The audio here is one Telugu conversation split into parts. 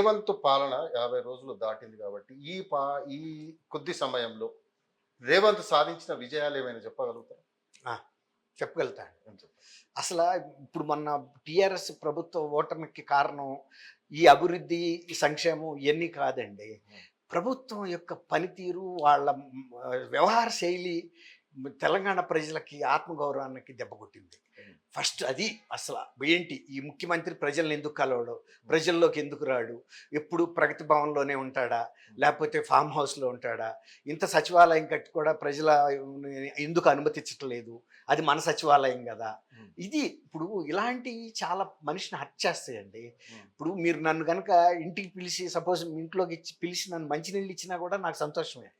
రేవంత్ పాలన యాభై రోజులు దాటింది కాబట్టి ఈ పా ఈ కొద్ది సమయంలో రేవంత్ సాధించిన విజయాలు ఏమైనా చెప్పగలుగుతారు? చెప్పగలుగుతాను అసలు ఇప్పుడు మొన్న టిఆర్ఎస్ ప్రభుత్వ ఓటమికి కారణం ఈ అభివృద్ధి సంక్షేమం ఇవన్నీ కాదండి. ప్రభుత్వం యొక్క పనితీరు వాళ్ళ వ్యవహార శైలి తెలంగాణ ప్రజలకి ఆత్మగౌరవానికి దెబ్బ కొట్టింది. ఫస్ట్ అది అసలు ఏంటి? ఈ ముఖ్యమంత్రి ప్రజల్ని ఎందుకు కలవడు? ప్రజల్లోకి ఎందుకు రాడు? ఎప్పుడు ప్రగతి భవన్లోనే ఉంటాడా? లేకపోతే ఫామ్ హౌస్లో ఉంటాడా? ఇంత సచివాలయం కట్టి కూడా ప్రజల ఎందుకు అనుమతించట్లేదు? అది మన సచివాలయం కదా. ఇది ఇప్పుడు ఇలాంటి చాలా మనిషిని హత్య చేస్తాయండి. ఇప్పుడు మీరు నన్ను కనుక ఇంటికి పిలిచి సపోజ్ ఇంట్లోకి ఇచ్చి పిలిచి నన్ను మంచినీళ్ళు ఇచ్చినా కూడా నాకు సంతోషమే.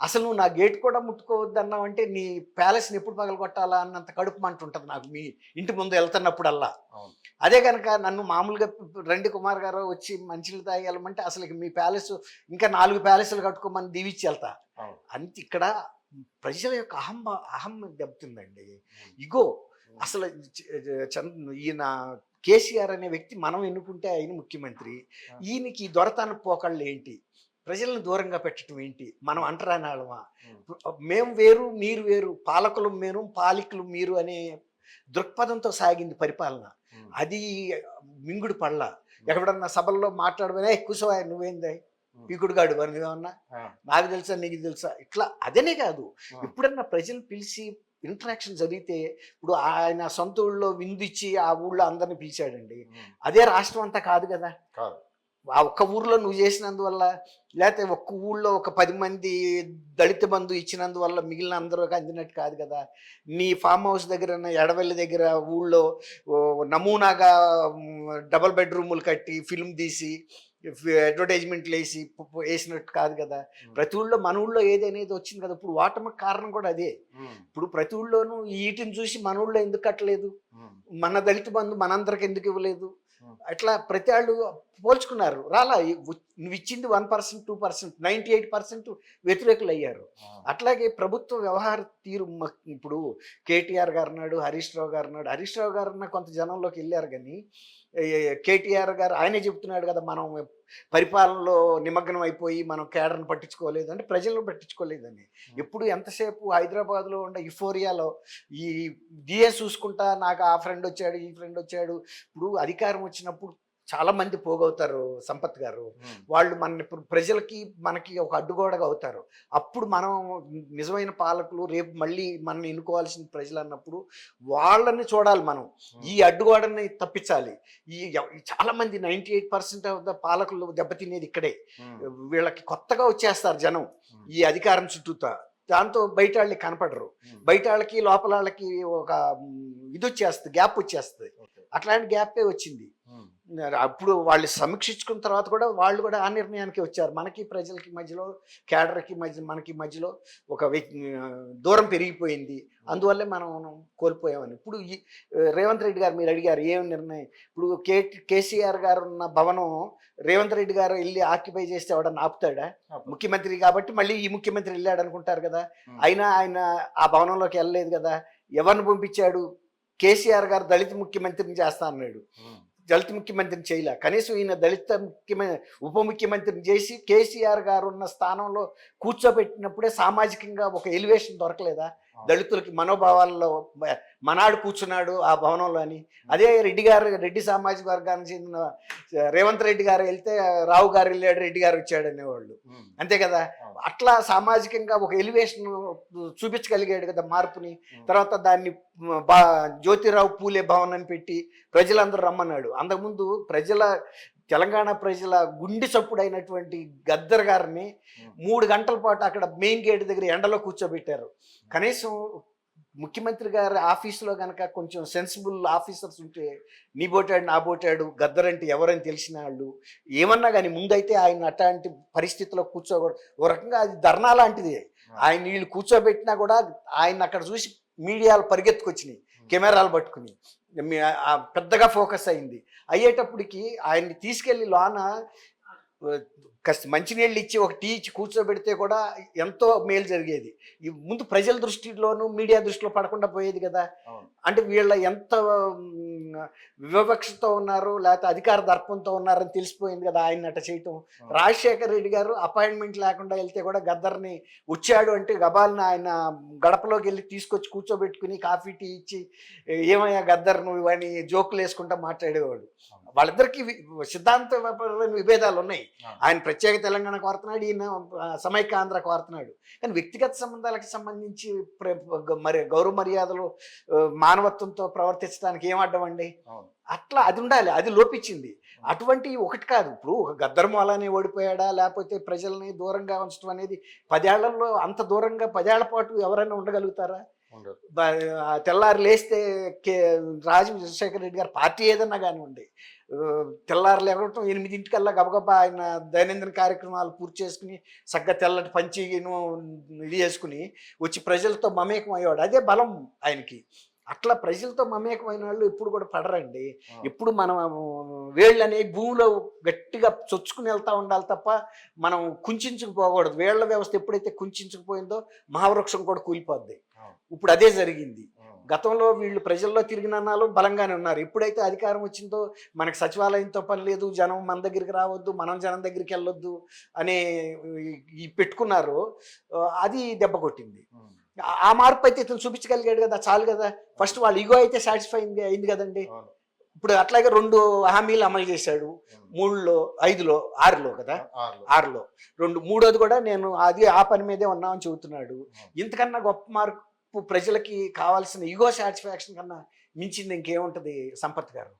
అసలు నువ్వు నా గేట్ కూడా ముట్టుకోవద్దన్నావు అంటే నీ ప్యాలెస్ని ఎప్పుడు పగలగొట్టాలా అన్నంత కడుపు మంట ఉంటుంది నాకు మీ ఇంటి ముందు వెళ్తున్నప్పుడల్లా. అదే కనుక నన్ను మామూలుగా రండి కుమార్ గారు వచ్చి మంచినీళ్ళు తాగి వెళ్ళమంటే అసలు మీ ప్యాలెస్ ఇంకా నాలుగు ప్యాలెస్లు కట్టుకోమని దీవిచ్చి వెళ్తా. అంత ఇక్కడ ప్రజల యొక్క అహం అహం దెబ్బతిందండి. ఇగో అసలు ఈయన కేసీఆర్ అనే వ్యక్తి మనం ఎన్నుకుంటే ఆయన ముఖ్యమంత్రి. ఈయనకి దొరతన పోకళ్ళు ఏంటి ప్రజలను దూరంగా పెట్టడం ఏంటి? మనం అంటరాని వాళ్ళమా మేము వేరు మీరు వేరు పాలకులు మేము పాలికలు మీరు అనే దృక్పథంతో సాగింది పరిపాలన. అది మింగుడు పళ్ళ ఎక్కడన్నా సభల్లో మాట్లాడమనే కూర్చోవా నువ్వేంది? పీకుడుగాడు మరి నువ్వేమన్నా? నాకు తెలుసా నీకు తెలుసా? ఇట్లా అదనే కాదు. ఎప్పుడన్నా ప్రజలు పిలిచి ఇంటరాక్షన్ జరిగితే ఇప్పుడు ఆయన సొంత ఊళ్ళో విందిచ్చి ఆ ఊళ్ళో అందరిని పిలిచాడండి. అదే రాష్ట్రం అంతా కాదు కదా? కాదు. ఆ ఒక్క ఊర్లో నువ్వు చేసినందువల్ల లేకపోతే ఒక్క ఊళ్ళో ఒక పది మంది దళిత బంధు ఇచ్చినందువల్ల మిగిలిన అందరూ అందినట్టు కాదు కదా. నీ ఫామ్ హౌస్ దగ్గర ఎడవెల్లి దగ్గర ఊళ్ళో నమూనాగా డబల్ బెడ్రూములు కట్టి ఫిల్మ్ తీసి అడ్వర్టైజ్మెంట్లు వేసి వేసినట్టు కాదు కదా. ప్రతి ఊళ్ళో మన ఊళ్ళో ఏదనేది వచ్చింది కదా. ఇప్పుడు ఓటమికి కారణం కూడా అదే. ఇప్పుడు ప్రతి ఊళ్ళోనూ వీటిని చూసి మన ఊళ్ళో ఎందుకు కట్టలేదు? మన దళిత బంధు మనందరికి ఎందుకు ఇవ్వలేదు. అట్లా ప్రతి వాళ్ళు పోల్చుకున్నారు. రాలా నువ్వు ఇచ్చింది one percent two percent ninety eight percent వ్యతిరేకులు అయ్యారు. అట్లాగే ప్రభుత్వ వ్యవహార తీరు ఇప్పుడు కేటీఆర్ గారు అన్నాడు హరీష్ రావు గారు అన్నాడు. హరీష్ రావు గారు అన్న కొంత జనంలోకి వెళ్ళారు కానీ కేటీఆర్ గారు ఆయనే చెప్తున్నాడు కదా మనం పరిపాలనలో నిమగ్నం అయిపోయి మనం కేడర్ని పట్టించుకోలేదు అంటే ప్రజలను పట్టించుకోలేదని ఎప్పుడు ఎంతసేపు హైదరాబాద్లో ఉండే యుఫోరియాలో ఈ డిఎస్ చూసుకుంటా నాకు ఆ ఫ్రెండ్ వచ్చాడు ఈ ఫ్రెండ్ వచ్చాడు ఇప్పుడు అధికారం వచ్చినప్పుడు చాలా మంది పోగవుతారు సంపత్ గారు. వాళ్ళు మన ఇప్పుడు ప్రజలకి మనకి ఒక అడ్డుగోడగా అవుతారు. అప్పుడు మనం నిజమైన పాలకులు రేపు మళ్ళీ మనం ఎన్నుకోవాల్సిన ప్రజలు అన్నప్పుడు వాళ్ళని చూడాలి మనం. ఈ అడ్డుగోడని తప్పించాలి. ఈ చాలా మంది ninety eight percent of the పాలకులు దెబ్బతినేది ఇక్కడే. వీళ్ళకి కొత్తగా వచ్చేస్తారు జనం ఈ అధికారం చుట్టూతా. దాంతో బయట వాళ్ళకి కనపడరు. బయట వాళ్ళకి లోపల వాళ్ళకి ఒక ఇది వచ్చేస్తుంది గ్యాప్ వచ్చేస్తుంది. అట్లాంటి గ్యాపే వచ్చింది. అప్పుడు వాళ్ళు సమీక్షించుకున్న తర్వాత కూడా వాళ్ళు కూడా ఆ నిర్ణయానికి వచ్చారు. మనకి ప్రజలకి మధ్యలో కేడర్కి మధ్య మనకి మధ్యలో ఒక దూరం పెరిగిపోయింది. అందువల్లే మనం కోల్పోయామని. ఇప్పుడు రేవంత్ రెడ్డి గారు మీరు అడిగారు ఏం నిర్ణయం? ఇప్పుడు కే కేసీఆర్ గారు ఉన్న భవనం రేవంత్ రెడ్డి గారు వెళ్ళి ఆక్యుపై చేస్తే ఎవడన్నా ఆపుతాడా? ముఖ్యమంత్రి కాబట్టి మళ్ళీ ఈ ముఖ్యమంత్రి వెళ్ళాడు అనుకుంటారు కదా అయినా ఆయన ఆ భవనంలోకి వెళ్ళలేదు కదా. ఎవరిని పంపించాడు? కేసీఆర్ గారు దళిత ముఖ్యమంత్రిని చేస్తా అన్నాడు. దళిత ముఖ్యమంత్రిని చేయలే. కనీసం ఈయన దళిత ముఖ్యమంత్రి ఉప ముఖ్యమంత్రిని చేసి కేసీఆర్ గారు ఉన్న స్థానంలో కూర్చోబెట్టినప్పుడే సామాజికంగా ఒక ఎలివేషన్ దొరకలేదా? దళితులకి మనోభావాల్లో మనాడు కూర్చున్నాడు ఆ భవనంలో అని. అదే రెడ్డి గారు రెడ్డి సామాజిక వర్గానికి చెందిన రేవంత్ రెడ్డి గారు వెళ్తే రావు గారు వెళ్ళాడు రెడ్డి గారు వచ్చాడు అనేవాళ్ళు. అంతే కదా? అట్లా సామాజికంగా ఒక ఎలివేషన్ చూపించగలిగాడు కదా మార్పుని. తర్వాత దాన్ని బా జ్యోతిరావు పూలే భవన్ పెట్టి ప్రజలందరూ రమ్మన్నాడు. అంతకుముందు ప్రజల తెలంగాణ ప్రజల గుండె చప్పుడైనటువంటి గద్దర్ గారిని మూడు గంటల పాటు అక్కడ మెయిన్ గేట్ దగ్గర ఎండలో కూర్చోబెట్టారు. కనీసం ముఖ్యమంత్రి గారి ఆఫీసులో కనుక కొంచెం సెన్సిబుల్ ఆఫీసర్స్ ఉంటే నీ బోటాడు నా బోటాడు గద్దర్ అంటే ఎవరని తెలిసిన వాళ్ళు ఏమన్నా కానీ ముందైతే ఆయన అట్లాంటి పరిస్థితిలో కూర్చోకూడదు. ఓ రకంగా అది ధర్నా లాంటిది. ఆయన వీళ్ళు కూర్చోబెట్టినా కూడా ఆయన అక్కడ చూసి మీడియాలు పరిగెత్తుకొచ్చినాయి. కెమెరాలు పట్టుకుని పెద్దగా ఫోకస్ అయింది. అయ్యేటప్పటికి ఆయన్ని తీసుకెళ్ళి లోన మంచినీళ్ళు ఇచ్చి ఒక టీ ఇచ్చి కూర్చోబెడితే కూడా ఎంతో మేలు జరిగేది. ఈ ముందు ప్రజల దృష్టిలోను మీడియా దృష్టిలో పడకుండా పోయేది కదా. అంటే వీళ్ళ ఎంత వివక్షతో ఉన్నారు లేకపోతే అధికార దర్పంతో ఉన్నారని తెలిసిపోయింది కదా ఆయన అట్ట చేయటం. రాజశేఖర్ రెడ్డి గారు అపాయింట్మెంట్ లేకుండా వెళ్తే కూడా గద్దర్ని వచ్చాడు అంటే గబాల్ని ఆయన గడపలోకి వెళ్ళి తీసుకొచ్చి కూర్చోబెట్టుకుని కాఫీ టీ ఇచ్చి ఏమయ్యా గద్దర్ నువ్వు ఇవన్నీ జోకులు వేసుకుంటా మాట్లాడేవాడు. వాళ్ళిద్దరికి సిద్ధాంతపరమైన విభేదాలు ఉన్నాయి. ఆయన ప్రత్యేక తెలంగాణ కోరుతున్నాడు ఈయన సమైక్య ఆంధ్ర కోరుతున్నాడు. కానీ వ్యక్తిగత సంబంధాలకు సంబంధించి మరి గౌరవ మర్యాదలు మానవత్వంతో ప్రవర్తించడానికి ఏం అడ్డం అండి? అవును. అట్లా అది ఉండాలి అది లోపించింది. అటువంటి ఒకటి కాదు. ఇప్పుడు ఒక గద్దర్ మూలానే ఓడిపోయాడా? లేకపోతే ప్రజల్ని దూరంగా ఉంచడం అనేది పదేళ్ళలో అంత దూరంగా పదేళ్ళ పాటు ఎవరైనా ఉండగలుగుతారా? తెల్లారి లేస్తే కే రాజశేఖర రెడ్డి గారు పార్టీ ఏదన్నా కానివ్వండి తెల్లారు తెల్లారి లేవటం ఎనిమిదింటికల్లా గబగబా ఆయన దైనందిన కార్యక్రమాలు పూర్తి చేసుకుని చక్కగా తెల్లటి పంచిను ఇది చేసుకుని వచ్చి ప్రజలతో మమేకం అయ్యాడు అదే బలం ఆయనకి. అట్లా ప్రజలతో మమేకమైన వాళ్ళు ఎప్పుడు కూడా పడరండి. ఎప్పుడు మనం వేళ్ళు అనేవి భూమిలో గట్టిగా చొచ్చుకుని వెళ్తా ఉండాలి తప్ప మనం కుంచుకుపోకూడదు వేళ్ళ వ్యవస్థ ఎప్పుడైతే కుంచుకుపోయిందో మహావృక్షం కూడా కూలిపోద్ది. ఇప్పుడు అదే జరిగింది. గతంలో వీళ్ళు ప్రజల్లో తిరిగినన్నాళ్ళు బలంగానే ఉన్నారు ఎప్పుడైతే అధికారం వచ్చిందో మనకి సచివాలయంతో పని లేదు జనం మన దగ్గరికి రావద్దు మనం జనం దగ్గరికి వెళ్ళొద్దు అనే పెట్టుకున్నారు అది దెబ్బ కొట్టింది. ఆ- మార్పు అయితే ఇతను చూపించగలిగాడు కదా చాలు కదా. ఫస్ట్ వాళ్ళ ఈగో అయితే సాటిస్ఫై అయింది కదండి. ఇప్పుడు అట్లాగే రెండు హామీలు అమలు చేశాడు. మూడులో ఐదులో ఆరులో కదా? ఆరులో. ఆరులో. రెండు మూడోది కూడా నేను అది ఆ పని మీదే ఉన్నామని చెబుతున్నాడు. ఇంతకన్నా గొప్ప మార్పు ప్రజలకి కావాల్సిన ఈగో సాటిస్ఫాక్షన్ కన్నా మించింది ఇంకేముంటది సంపత్ గారు?